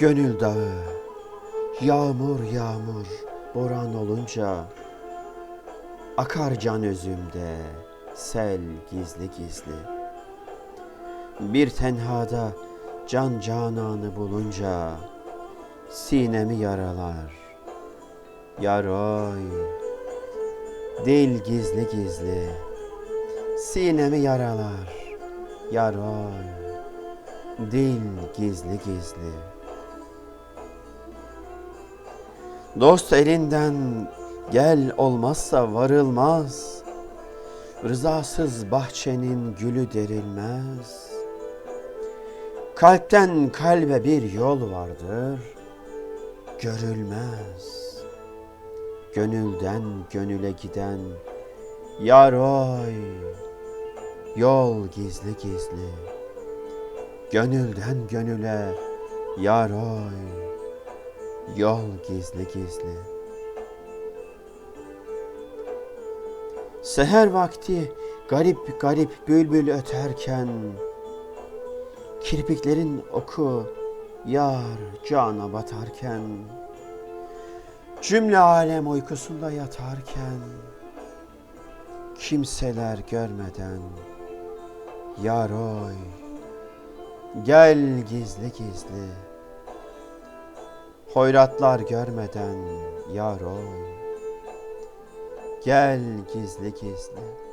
Gönül dağı, yağmur yağmur, boran olunca Akar can özümde, sel gizli gizli. Bir tenhada can cananı bulunca Sinemi yaralar, yaroy Dil gizli gizli, sinemi yaralar, yaroy Dil gizli gizli Dost elinden gel olmazsa varılmaz. Rızasız bahçenin gülü derilmez. Kalpten kalbe bir yol vardır, görülmez. Gönülden gönüle giden yaroy, yol gizli gizli. Gönülden gönüle yaroy, Yol gizli gizli. Seher vakti garip garip bülbül öterken Kirpiklerin oku yar cana batarken Cümle alem uykusunda yatarken Kimseler görmeden Yaroy Gel gizli gizli Hoyratlar görmeden yar oy Gel gizli gizli